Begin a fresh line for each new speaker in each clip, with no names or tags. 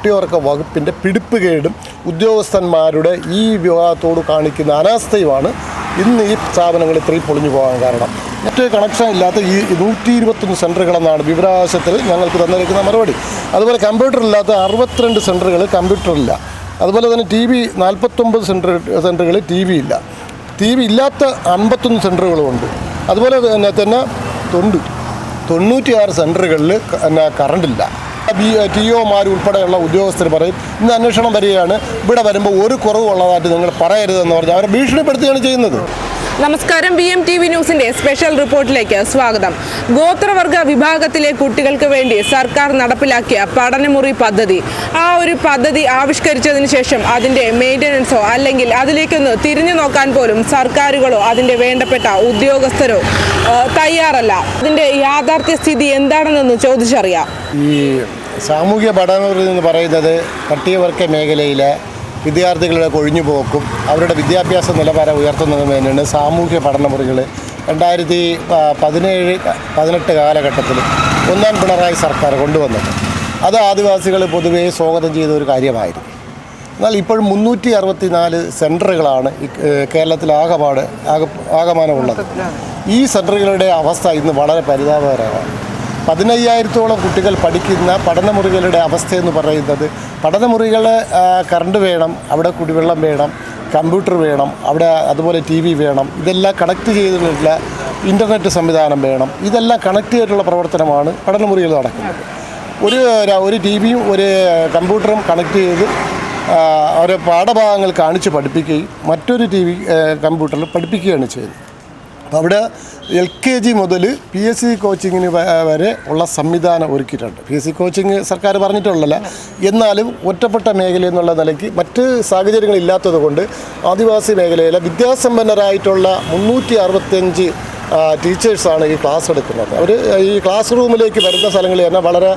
കുട്ടിയോർക്ക വകുപ്പിന്റെ പിടിപ്പുകേടും ഉദ്യോഗസ്ഥന്മാരുടെ ഈ വിവാഹത്തോട് കാണിക്കുന്ന അനാസ്ഥയുമാണ് ഇന്ന് ഈ സ്ഥാപനങ്ങൾ ഇത്രയും പൊളിഞ്ഞു പോകാൻ കാരണം. മറ്റ് കണക്ഷൻ ഇല്ലാത്ത ഈ നൂറ്റി ഇരുപത്തൊന്ന് സെന്ററുകളെന്നാണ് വിവരാവകാശത്തിൽ ഞങ്ങൾക്ക് തന്നിരിക്കുന്ന മറുപടി. അതുപോലെ കമ്പ്യൂട്ടർ ഇല്ലാത്ത അറുപത്തിരണ്ട് സെന്ററുകൾ കമ്പ്യൂട്ടറില്ല അതുപോലെ തന്നെ ടി വി നാൽപ്പത്തൊമ്പത് സെന്റർ സെന്ററുകളിൽ ടി വി ഇല്ല. ടി വി ഇല്ലാത്ത അൻപത്തൊന്ന് സെന്ററുകളുമുണ്ട് അതുപോലെ തന്നെ തന്നെ തൊണ്ട്. തൊണ്ണൂറ്റിയാറ് സെന്ററുകളിൽ കറണ്ടില്ല ടി ഒമാർ ഉൾപ്പെടെയുള്ള ഉദ്യോഗസ്ഥർ പറയും ഇന്ന് അന്വേഷണം വരികയാണ്. ഇവിടെ വരുമ്പോൾ ഒരു കുറവുള്ളതായിട്ട് നിങ്ങൾ പറയരുതെന്ന് പറഞ്ഞ് അവരെ ഭീഷണിപ്പെടുത്തുകയാണ് ചെയ്യുന്നത്.
നമസ്കാരം. ബി എം ടി വി ന്യൂസിന്റെ സ്പെഷ്യൽ റിപ്പോർട്ടിലേക്ക് സ്വാഗതം. ഗോത്രവർഗ വിഭാഗത്തിലെ കുട്ടികൾക്ക് വേണ്ടി സർക്കാർ നടപ്പിലാക്കിയ പഠനമുറി പദ്ധതി. ആ ഒരു പദ്ധതി ആവിഷ്കരിച്ചതിന് ശേഷം അതിന്റെ മെയിന്റനൻസോ അല്ലെങ്കിൽ അതിലേക്കൊന്ന് തിരിഞ്ഞു നോക്കാൻ പോലും സർക്കാരുകളോ അതിന്റെ വേണ്ടപ്പെട്ട ഉദ്യോഗസ്ഥരോ തയ്യാറല്ല. അതിന്റെ യാഥാർത്ഥ്യ സ്ഥിതി എന്താണെന്നൊന്ന് ചോദിച്ചറിയാം.
ഈ സാമൂഹ്യ പഠനത്തിൽ എന്ന് പറയുന്നത് പട്ടികവർഗ മേഖലയിലെ വിദ്യാർത്ഥികളുടെ കൊഴിഞ്ഞുപോക്കും അവരുടെ വിദ്യാഭ്യാസ നിലവാരം ഉയർത്തുന്നതിന് വേണ്ടിയാണ് സാമൂഹ്യ പഠനമുറികൾ രണ്ടായിരത്തി പതിനേഴ് പതിനെട്ട് കാലഘട്ടത്തിൽ ഒന്നാം പിണറായി സർക്കാർ കൊണ്ടുവന്നത്. അത് ആദിവാസികൾ പൊതുവേ സ്വാഗതം ചെയ്ത ഒരു കാര്യമായിരുന്നു. എന്നാൽ ഇപ്പോഴും മുന്നൂറ്റി അറുപത്തി നാല് സെന്ററുകളാണ് കേരളത്തിൽ ആകപാട് ആക ആകമാനമുള്ളത്. ഈ സെന്ററുകളുടെ അവസ്ഥ ഇന്ന് വളരെ പരിതാപകരമാണ്. പതിനയ്യായിരത്തോളം കുട്ടികൾ പഠിക്കുന്ന പഠനമുറികളുടെ അവസ്ഥ എന്ന് പറയുന്നത്. പഠനമുറികൾ കറണ്ട് വേണം അവിടെ കുടിവെള്ളം വേണം കമ്പ്യൂട്ടർ വേണം അവിടെ അതുപോലെ ടി വി വേണം ഇതെല്ലാം കണക്ട് ചെയ്തിട്ടുള്ള ഇന്റർനെറ്റ് സംവിധാനം വേണം. ഇതെല്ലാം കണക്ട് ചെയ്തിട്ടുള്ള പ്രവർത്തനമാണ് പഠനമുറികൾ നടക്കുന്നത്. ഒരു ഒരു ടി വിയും ഒരു കമ്പ്യൂട്ടറും കണക്ട് ചെയ്ത് അവരെ പാഠഭാഗങ്ങൾ കാണിച്ച് പഠിപ്പിക്കുകയും മറ്റൊരു ടി വി കമ്പ്യൂട്ടറിൽ പഠിപ്പിക്കുകയാണ് ചെയ്യുന്നത്. അപ്പോൾ അവിടെ എൽ കെ ജി മുതൽ പി എസ് സി കോച്ചിങ്ങിന് വരെ ഉള്ള സംവിധാനം ഒരുക്കിയിട്ടുണ്ട്. പി എസ് സി കോച്ചിങ് സർക്കാർ പറഞ്ഞിട്ടുള്ളല്ല എന്നാലും ഒറ്റപ്പെട്ട മേഖല എന്നുള്ള നിലയ്ക്ക് മറ്റ് സാഹചര്യങ്ങളില്ലാത്തത് കൊണ്ട് ആദിവാസി മേഖലയിലെ വിദ്യാസമ്പന്നരായിട്ടുള്ള മുന്നൂറ്റി അറുപത്തഞ്ച് ടീച്ചേഴ്സാണ് ഈ ക്ലാസ് എടുക്കുന്നത്. അവർ ഈ ക്ലാസ് റൂമിലേക്ക് വരുന്ന സ്ഥലങ്ങളിൽ തന്നെ വളരെ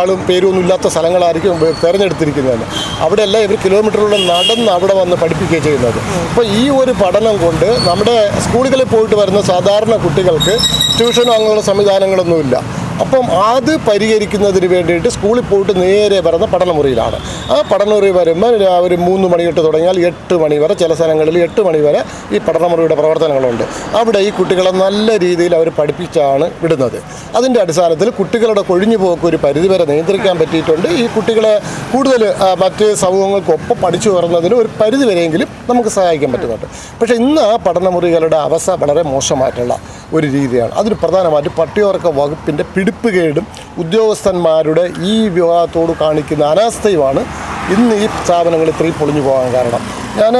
ആളും പേരൊന്നും ഇല്ലാത്ത സ്ഥലങ്ങളായിരിക്കും തിരഞ്ഞെടുത്തിരിക്കുന്നത്. അവിടെയെല്ലാം ഇവർ കിലോമീറ്ററുകൾ നടന്ന് അവിടെ വന്ന് പഠിപ്പിക്കുകയും ചെയ്യുന്നത്. അപ്പോൾ ഈ ഒരു പഠനം കൊണ്ട് നമ്മുടെ സ്കൂളുകളിൽ പോയിട്ട് വരുന്ന സാധാരണ കുട്ടികൾക്ക് ട്യൂഷനോ അങ്ങനെയുള്ള സംവിധാനങ്ങളൊന്നുമില്ല. അപ്പം അത് പരിഹരിക്കുന്നതിന് വേണ്ടിയിട്ട് സ്കൂളിൽ പോയിട്ട് നേരെ വരുന്ന പഠനമുറിയിലാണ് ആ പഠനമുറി വരുമ്പോൾ ഒരു മൂന്ന് മണി തൊട്ട് തുടങ്ങിയാൽ എട്ട് മണി വരെ ചില സ്ഥലങ്ങളിൽ എട്ട് മണി വരെ ഈ പഠനമുറിയുടെ പ്രവർത്തനങ്ങളുണ്ട്. അവിടെ ഈ കുട്ടികളെ നല്ല രീതിയിൽ അവർ പഠിപ്പിച്ചാണ് വിടുന്നത്. അതിന്റെ അടിസ്ഥാനത്തിൽ കുട്ടികളുടെ കൊഴിഞ്ഞു പോക്ക് ഒരു പരിധിവരെ നിയന്ത്രിക്കാൻ പറ്റിയിട്ടുണ്ട്. ഈ കുട്ടികളെ കൂടുതൽ മറ്റ് സമൂഹങ്ങൾക്കൊപ്പം പഠിച്ചു വരുന്നതിന് ഒരു പരിധിവരെയെങ്കിലും നമുക്ക് സഹായിക്കാൻ പറ്റുന്നുണ്ട്. പക്ഷേ ഇന്ന് ആ പഠനമുറികളുടെ അവസ്ഥ വളരെ മോശമായിട്ടുള്ള ഒരു രീതിയാണ്. അതിന് പ്രധാനമായിട്ട് പട്ടിയോർക്ക വകുപ്പിന്റെ പിടിപ്പുകേടും ഉദ്യോഗസ്ഥന്മാരുടെ ഈ വിവാഹത്തോട് കാണിക്കുന്ന അനാസ്ഥയുമാണ് ഇന്ന് ഈ സ്ഥാപനങ്ങൾ ഇത്രയും പൊളിഞ്ഞു പോകാൻ കാരണം. ഞാൻ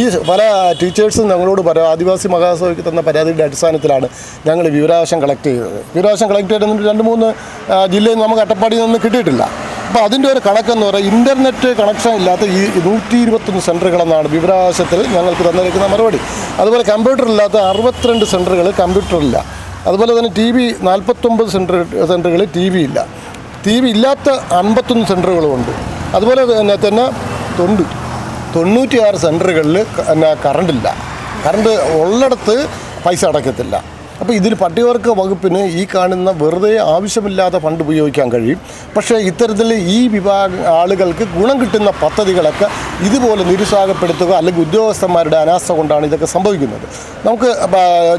ഈ പല ടീച്ചേഴ്സും ഞങ്ങളോട് പല ആദിവാസി മഹാസഭയ്ക്ക് തന്ന പരാതിയുടെ അടിസ്ഥാനത്തിലാണ് ഞങ്ങൾ വിവരാവകാശം കളക്ട് ചെയ്തത്. വിവരാവകാശം കളക്ട് ചെയ്തിട്ട് രണ്ട് മൂന്ന് ജില്ലയിൽ നമുക്ക് അട്ടപ്പാടിയിൽ നിന്ന് കിട്ടിയിട്ടില്ല. അപ്പോൾ അതിന്റെ ഒരു കണക്കെന്ന് പറയുക ഇന്റർനെറ്റ് കണക്ഷൻ ഇല്ലാത്ത ഈ നൂറ്റി ഇരുപത്തൊന്ന് സെന്ററുകളെന്നാണ് വിവരാവകാശത്തിൽ ഞങ്ങൾക്ക് തന്നിരിക്കുന്ന മറുപടി. അതുപോലെ കമ്പ്യൂട്ടർ ഇല്ലാത്ത അറുപത്തിരണ്ട് സെന്ററുകൾ കമ്പ്യൂട്ടറില്ല അതുപോലെ തന്നെ ടി വി നാൽപ്പത്തൊമ്പത് സെന്റർ സെന്ററുകളിൽ ടി വി ഇല്ല. ടി വി ഇല്ലാത്ത അൻപത്തൊന്ന് സെന്ററുകളുമുണ്ട് അതുപോലെ തന്നെ തന്നെ തൊണ്ട്. തൊണ്ണൂറ്റിയാറ് സെന്ററുകളിൽ പിന്നെ കറണ്ടില്ല. കറണ്ട് ഉള്ളിടത്ത് പൈസ അടയ്ക്കത്തില്ല. അപ്പോൾ ഇതിൽ പട്ടികവർഗ വകുപ്പിന് ഈ കാണുന്ന വെറുതെ ആവശ്യമില്ലാത്ത ഫണ്ട് ഉപയോഗിക്കാൻ കഴിയും. പക്ഷേ ഇത്തരത്തിൽ ഈ വിഭാഗ ആളുകൾക്ക് ഗുണം കിട്ടുന്ന പദ്ധതികളൊക്കെ ഇതുപോലെ നിരുത്സാഹപ്പെടുത്തുക അല്ലെങ്കിൽ ഉദ്യോഗസ്ഥന്മാരുടെ അനാസ്ഥ കൊണ്ടാണ് ഇതൊക്കെ സംഭവിക്കുന്നത്. നമുക്ക്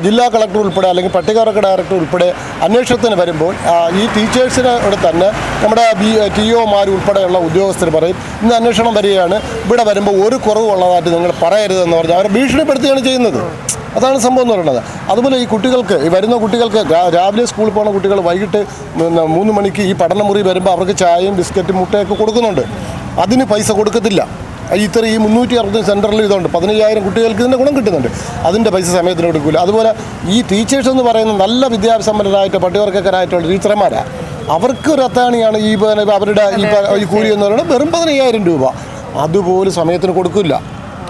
ജില്ലാ കളക്ടർ ഉൾപ്പെടെ അല്ലെങ്കിൽ പട്ടികവർഗ ഡയറക്ടർ ഉൾപ്പെടെ അന്വേഷണത്തിന് വരുമ്പോൾ ഈ ടീച്ചേഴ്സിനോട് തന്നെ നമ്മുടെ ബി ടി ഒമാർ ഉൾപ്പെടെയുള്ള ഉദ്യോഗസ്ഥർ പറയും ഇന്ന് അന്വേഷണം വരികയാണ്. ഇവിടെ വരുമ്പോൾ ഒരു കുറവുള്ളതായിട്ട് നിങ്ങൾ പറയരുതെന്ന് പറഞ്ഞാൽ അവരെ ഭീഷണിപ്പെടുത്തുകയാണ് ചെയ്യുന്നത്. അതാണ് സംഭവം എന്ന് പറയുന്നത്. അതുപോലെ ഈ കുട്ടികൾക്ക് ഈ വരുന്ന കുട്ടികൾക്ക് രാവിലെ സ്കൂളിൽ പോകുന്ന കുട്ടികൾ വൈകിട്ട് മൂന്ന് മണിക്ക് ഈ പഠനമുറി വരുമ്പോൾ അവർക്ക് ചായയും ബിസ്ക്കറ്റും മുട്ടയൊക്കെ കൊടുക്കുന്നുണ്ട്. അതിന് പൈസ കൊടുക്കത്തില്ല. ഇത്ര ഈ മുന്നൂറ്റി അറുപത് സെന്ററിൽ ഇതുണ്ട്. പതിനയ്യായിരം കുട്ടികൾക്ക് ഇതിന്റെ ഗുണം കിട്ടുന്നുണ്ട്. അതിന്റെ പൈസ സമയത്തിന് കൊടുക്കില്ല അതുപോലെ ഈ ടീച്ചേഴ്സ് എന്ന് പറയുന്ന നല്ല വിദ്യാസമ്പന്നരായിട്ട് പട്ടികവർഗക്കാരായിട്ടുള്ള ടീച്ചർമാരാണ് അവർക്ക് ഒരു അത്താണിയാണ് ഈ അവരുടെ ഈ കൂലി എന്ന് പറയുന്നത് വെറും പതിനയ്യായിരം രൂപ. അതുപോലും സമയത്തിന് കൊടുക്കില്ല.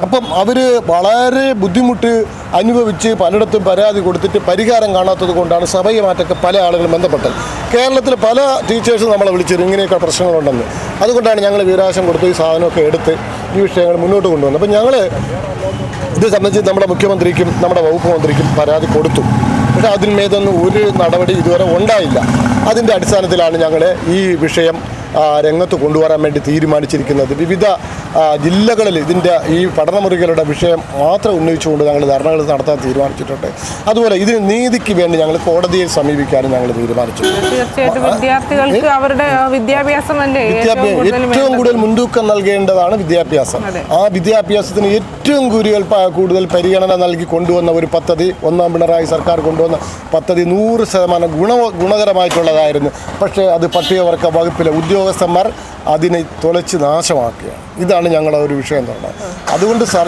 അപ്പം അവർ വളരെ ബുദ്ധിമുട്ട് അനുഭവിച്ച് പലയിടത്തും പരാതി കൊടുത്തിട്ട് പരിഹാരം കാണാത്തത് കൊണ്ടാണ് സഭയുമായിട്ടൊക്കെ പല ആളുകളും ബന്ധപ്പെട്ടത്. കേരളത്തിലെ പല ടീച്ചേഴ്സും നമ്മളെ വിളിച്ചിരുന്നു. ഇങ്ങനെയൊക്കെ പ്രശ്നങ്ങളുണ്ടെന്ന്. അതുകൊണ്ടാണ് ഞങ്ങൾ വീരാശം കൊടുത്ത് ഈ സാധനമൊക്കെ എടുത്ത് ഈ വിഷയങ്ങൾ മുന്നോട്ട് കൊണ്ടുവന്നത്. അപ്പം ഞങ്ങൾ ഇത് സംബന്ധിച്ച് നമ്മുടെ മുഖ്യമന്ത്രിക്കും നമ്മുടെ വകുപ്പ് മന്ത്രിക്കും പരാതി കൊടുത്തു. പക്ഷെ അതിന്മേതൊന്നും ഒരു നടപടി ഇതുവരെ ഉണ്ടായില്ല. അതിന്റെ അടിസ്ഥാനത്തിലാണ് ഞങ്ങൾ ഈ വിഷയം രംഗത്ത് കൊണ്ടുവരാൻ വേണ്ടി തീരുമാനിച്ചിരിക്കുന്നത്. വിവിധ ജില്ലകളിൽ ഇതിന്റെ ഈ പഠനമുറികളുടെ വിഷയം മാത്രം ഉന്നയിച്ചുകൊണ്ട് ഞങ്ങൾ ധർണകൾ നടത്താൻ തീരുമാനിച്ചിട്ടുണ്ട്. അതുപോലെ ഇതിന് നീതിക്ക് വേണ്ടി ഞങ്ങൾ കോടതിയെ സമീപിക്കാനും ഞങ്ങൾ തീരുമാനിച്ചു.
തീർച്ചയായിട്ടും വിദ്യാർത്ഥികൾക്ക് അവരുടെ ഏറ്റവും
വിദ്യാഭ്യാസം
കൂടുതൽ
ഏറ്റവും കൂടുതൽ മുൻതൂക്കം നൽകേണ്ടതാണ് വിദ്യാഭ്യാസം. ആ വിദ്യാഭ്യാസത്തിന് ഏറ്റവും കൂടുതൽ കൂടുതൽ പരിഗണന നൽകി കൊണ്ടുവന്ന ഒരു പദ്ധതി ഒന്നാം പിണറായി സർക്കാർ കൊണ്ടുവന്ന പദ്ധതി നൂറ് ശതമാനം ഗുണ ഗുണകരമായിട്ടുള്ളതായിരുന്നു. പക്ഷേ അത് പട്ടികവർഗ വകുപ്പിലെ ഉദ്യോഗസ്ഥന്മാർ അതിനെ തുലച്ച് നാശമാക്കുകയാണ്. ഇതാണ് ഞങ്ങളുടെ ഒരു വിഷയം തന്നെ അതുകൊണ്ട് സാർ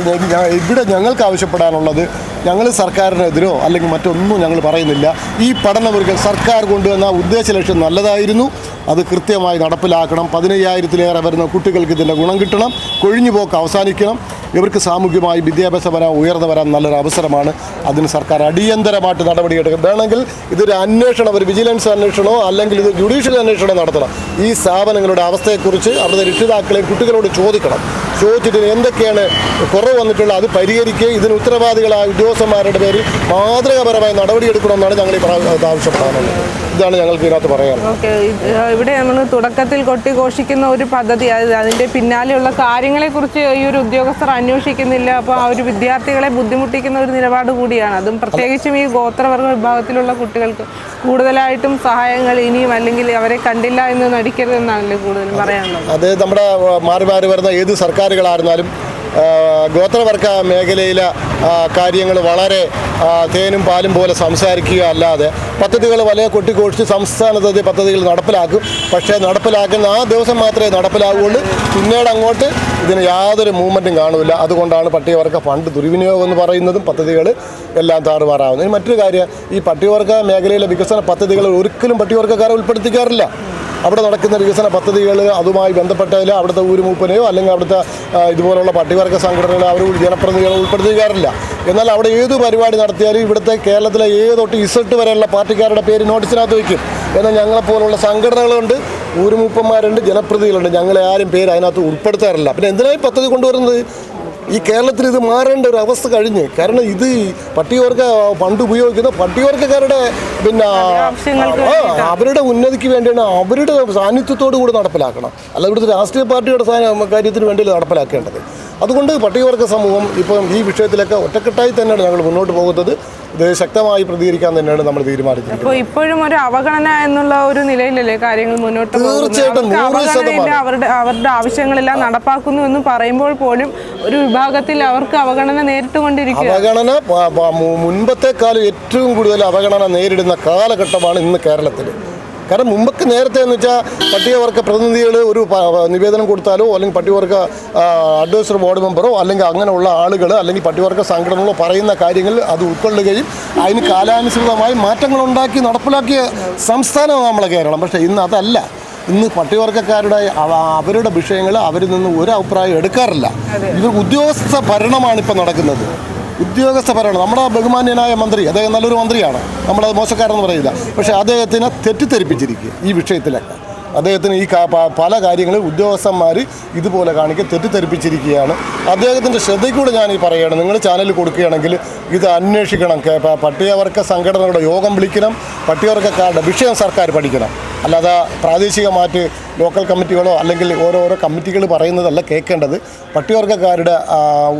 ഇവിടെ ഞങ്ങൾക്ക് ആവശ്യപ്പെടാനുള്ളത് ഞങ്ങൾ സർക്കാരിനെതിരോ അല്ലെങ്കിൽ മറ്റൊന്നും ഞങ്ങൾ പറയുന്നില്ല. ഈ പഠനമുറികൾ സർക്കാർ കൊണ്ടുവന്ന ഉദ്ദേശ ലക്ഷ്യം നല്ലതായിരുന്നു. അത് കൃത്യമായി നടപ്പിലാക്കണം. പതിനയ്യായിരത്തിലേറെ വരുന്ന കുട്ടികൾക്ക് ഇതിന്റെ ഗുണം കിട്ടണം. കൊഴിഞ്ഞുപോക്ക് അവസാനിക്കണം. ഇവർക്ക് സാമൂഹികമായി വിദ്യാഭ്യാസപരം ഉയർന്നു വരാൻ നല്ലൊരു അവസരമാണ്. അതിന് സർക്കാർ അടിയന്തരമായിട്ട് നടപടിയെടുക്കും വേണമെങ്കിൽ ഇതൊരു അന്വേഷണം ഒരു വിജിലൻസ് അന്വേഷണമോ അല്ലെങ്കിൽ ഇത് ജുഡീഷ്യൽ അന്വേഷണം നടത്തണം. ഈ സ്ഥാപനങ്ങളുടെ അവസ്ഥയെക്കുറിച്ച് അവിടുത്തെ രക്ഷിതാക്കളെ കുട്ടികളോട് ചോദിക്കണം. ചോദിച്ചിട്ട് എന്തൊക്കെയാണ് കുറവ് വന്നിട്ടുള്ളത്? അത് പരിഹരിക്കുക. ഇതിന് ഉത്തരവാദികളായ ഉദ്യോഗസ്ഥന്മാരുടെ പേരിൽ മാതൃകാപരമായ നടപടിയെടുക്കണമെന്നാണ് ഞങ്ങൾ ഈ ആവശ്യപ്പെടാനുള്ളത് ഇതാണ് ഞങ്ങൾക്ക് ഇതിനകത്ത് പറയാൻ
ഓക്കെ ഇവിടെ നമ്മൾ തുടക്കത്തിൽ കൊട്ടിഘോഷിക്കുന്ന ഒരു പദ്ധതി അത് അതിന്റെ പിന്നാലെയുള്ള കാര്യങ്ങളെ കുറിച്ച് ഈ ഒരു ഉദ്യോഗസ്ഥർ അന്വേഷിക്കുന്നില്ല. അപ്പോൾ ആ ഒരു വിദ്യാർത്ഥികളെ ബുദ്ധിമുട്ടിക്കുന്ന ഒരു നിലപാട് കൂടിയാണ്. അതും പ്രത്യേകിച്ചും ഈ ഗോത്രവർഗ വിഭാഗത്തിലുള്ള കുട്ടികൾക്ക് കൂടുതലായിട്ടും സഹായങ്ങൾ ഇനിയും അല്ലെങ്കിൽ അവരെ കണ്ടില്ല എന്ന് നടിക്കരുതെന്നാണല്ലേ കൂടുതലും പറയാനുള്ളത്?
അത് നമ്മുടെ മാറി മാറി വരുന്ന ഏത് സർക്കാരുകളായിരുന്നാലും ഗോത്രവർഗ മേഖലയിലെ കാര്യങ്ങൾ വളരെ തേനും പാലും പോലെ സംസാരിക്കുക അല്ലാതെ പദ്ധതികൾ വലിയ കൊട്ടിക്കോഴിച്ച് സംസ്ഥാനത്തെ പദ്ധതികൾ നടപ്പിലാക്കും. പക്ഷേ നടപ്പിലാക്കുന്ന ആ ദിവസം മാത്രമേ നടപ്പിലാവുകയുള്ളൂ. പിന്നീട് അങ്ങോട്ട് ഇതിന് യാതൊരു മൂവ്മെന്റും കാണില്ല അതുകൊണ്ടാണ് പട്ടികവർഗ ഫണ്ട് ദുർവിനിയോഗം എന്ന് പറയുന്നതും പദ്ധതികൾ എല്ലാം താറുമാറാവുന്നത്. മറ്റൊരു കാര്യം ഈ പട്ടികവർഗ മേഖലയിലെ വികസന പദ്ധതികൾ ഒരിക്കലും പട്ടികവർഗക്കാരെ ഉൾപ്പെടുത്തിക്കാറില്ല. അവിടെ നടക്കുന്ന വികസന പദ്ധതികൾ അതുമായി ബന്ധപ്പെട്ടതിൽ അവിടുത്തെ ഊരുമൂപ്പനെയോ അല്ലെങ്കിൽ അവിടുത്തെ ഇതുപോലുള്ള പട്ടികവർഗ സംഘടനകളെ അവർ ജനപ്രതിനിധികളെ ഉൾപ്പെടുത്തിക്കാറില്ല. എന്നാൽ അവിടെ ഏത് പരിപാടി നടത്തിയാലും ഇവിടുത്തെ കേരളത്തിലെ ഏതൊട്ട് ഇസട്ട് വരെയുള്ള പാർട്ടിക്കാരുടെ പേര് നോട്ടീസിനകത്ത് വയ്ക്കും. എന്നാൽ ഞങ്ങളെപ്പോലുള്ള സംഘടനകളുണ്ട് ഊരുമൂപ്പന്മാരുണ്ട് ജനപ്രതിനിധികളുണ്ട്. ഞങ്ങളെ ആരും പേര് അതിനകത്ത് ഉൾപ്പെടുത്താറില്ല. പിന്നെ എന്തിനായി പദ്ധതി കൊണ്ടുവരുന്നത്? ഈ കേരളത്തിൽ ഇത് മാറേണ്ട ഒരു അവസ്ഥ കഴിഞ്ഞ്. കാരണം ഇത് പട്ടികവർഗ ഫണ്ട് ഉപയോഗിക്കുന്ന പട്ടികവർഗക്കാരുടെ പിന്നെ അവരുടെ ഉന്നതിക്ക് വേണ്ടിയാണ് അവരുടെ സാന്നിധ്യത്തോടു കൂടി നടപ്പിലാക്കണം. അല്ല ഇവിടുത്തെ രാഷ്ട്രീയ പാർട്ടിയുടെ കാര്യത്തിന് വേണ്ടി നടപ്പിലാക്കേണ്ടത്. അതുകൊണ്ട് പട്ടികവർഗ സമൂഹം ഇപ്പം ഈ വിഷയത്തിലൊക്കെ ഒറ്റക്കെട്ടായി തന്നെയാണ് ഞങ്ങൾ മുന്നോട്ട് പോകുന്നത്. ഇത് ശക്തമായി പ്രതികരിക്കാൻ തന്നെയാണ് നമ്മൾ തീരുമാനിക്കുന്നത്
അപ്പോൾ ഇപ്പോഴും ഒരു അവഗണന എന്നുള്ള ഒരു നിലയിലല്ലേ കാര്യങ്ങൾ മുന്നോട്ട്
തീർച്ചയായിട്ടും.
അവരുടെ അവരുടെ ആവശ്യങ്ങളെല്ലാം നടപ്പാക്കുന്നു എന്ന് പറയുമ്പോൾ പോലും ഒരു വിഭാഗത്തിൽ അവർക്ക് അവഗണന നേരിട്ടുകൊണ്ടിരിക്കും
അവഗണന മുൻപത്തെക്കാളും ഏറ്റവും കൂടുതൽ അവഗണന നേരിടുന്ന കാലഘട്ടമാണ് ഇന്ന് കേരളത്തിൽ കാരണം മുമ്പൊക്കെ നേരത്തെ എന്ന് വെച്ചാൽ പട്ടികവർഗ പ്രതിനിധികൾ ഒരു നിവേദനം കൊടുത്താലോ അല്ലെങ്കിൽ പട്ടികവർഗ അഡ്വൈസർ ബോർഡ് മെമ്പറോ അല്ലെങ്കിൽ അങ്ങനെയുള്ള ആളുകൾ അല്ലെങ്കിൽ പട്ടികവർഗ സംഘടനകളോ പറയുന്ന കാര്യങ്ങൾ അത് ഉൾക്കൊള്ളുകയും അതിന് കാലാനുസൃതമായി മാറ്റങ്ങൾ ഉണ്ടാക്കി നടപ്പിലാക്കിയ സംസ്ഥാനമാണ് നമ്മളെ കേരളം. പക്ഷേ ഇന്ന് അതല്ല. ഇന്ന് പട്ടികവർഗക്കാരുടെ അവരുടെ വിഷയങ്ങൾ അവരിൽ നിന്ന് ഒരു അഭിപ്രായം എടുക്കാറില്ല. ഇവർ ഉദ്യോഗസ്ഥ ഭരണമാണ് ഇപ്പം നടക്കുന്നത്. ഉദ്യോഗസ്ഥ ഭരണം നമ്മുടെ ബഹുമാന്യനായ മന്ത്രി അദ്ദേഹം നല്ലൊരു മന്ത്രിയാണ്. നമ്മളത് മോശക്കാരെന്ന് പറയില്ല. പക്ഷെ അദ്ദേഹത്തിനെ തെറ്റിദ്ധരിപ്പിച്ചിരിക്കുക ഈ വിഷയത്തിലൊക്കെ. അദ്ദേഹത്തിന് ഈ പല കാര്യങ്ങളും ഉദ്യോഗസ്ഥന്മാർ ഇതുപോലെ കാണിക്കുക തെറ്റിദ്ധരിപ്പിച്ചിരിക്കുകയാണ്. അദ്ദേഹത്തിന്റെ ശ്രദ്ധയ്ക്കൂടെ ഞാൻ ഈ പറയുകയാണ്. നിങ്ങൾ ചാനലിൽ കൊടുക്കുകയാണെങ്കിൽ ഇത് അന്വേഷിക്കണം. പട്ടികവർഗ സംഘടനകളുടെ യോഗം വിളിക്കണം. പട്ടികവർഗക്കാരുടെ വിഷയം സർക്കാർ പഠിക്കണം. അല്ലാതെ പ്രാദേശികമായിട്ട് ലോക്കൽ കമ്മിറ്റികളോ അല്ലെങ്കിൽ ഓരോരോ കമ്മിറ്റികൾ പറയുന്നതല്ല കേൾക്കേണ്ടത്. പട്ടികവർഗക്കാരുടെ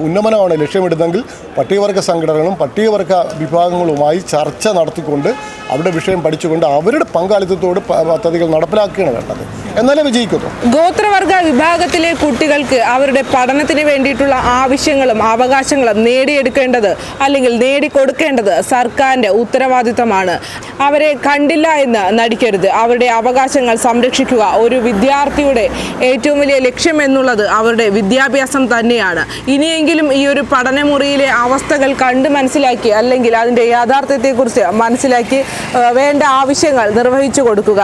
ഉന്നമനമാണ് ലക്ഷ്യമിടുന്നതെങ്കിൽ പട്ടികവർഗ സംഘടനകളും പട്ടികവർഗ വിഭാഗങ്ങളുമായി ചർച്ച നടത്തിക്കൊണ്ട് അവരുടെ വിഷയം പഠിച്ചുകൊണ്ട് അവരുടെ പങ്കാളിത്തത്തോട് പദ്ധതികൾ നടപ്പിലാക്കുകയാണ് വേണ്ടത്. എന്നാലേ വിജയിക്കുന്നു
ഗോത്രവർഗ വിഭാഗത്തിലെ കുട്ടികൾക്ക് അവരുടെ പഠനത്തിന് വേണ്ടിയിട്ടുള്ള ആവശ്യങ്ങളും അവകാശങ്ങളും നേടിയെടുക്കേണ്ടത് അല്ലെങ്കിൽ നേടിക്കൊടുക്കേണ്ടത് സർക്കാരിന്റെ ഉത്തരവാദിത്തമാണ്. അവരെ കണ്ടില്ല എന്ന് നടിക്കരുത്. അവരുടെ അവകാശങ്ങൾ സംരക്ഷിക്കുക ഒരു വിദ്യാർത്ഥിയുടെ ഏറ്റവും വലിയ ലക്ഷ്യം എന്നുള്ളത് അവരുടെ വിദ്യാഭ്യാസം തന്നെയാണ്. ഇനിയെങ്കിലും ഈ ഒരു പഠനമുറിയിലെ അവസ്ഥകൾ കണ്ട് മനസ്സിലാക്കി അല്ലെങ്കിൽ അതിന്റെ യാഥാർത്ഥ്യത്തെക്കുറിച്ച് മനസ്സിലാക്കി വേണ്ട ആവശ്യങ്ങൾ നിർവഹിച്ചു കൊടുക്കുക.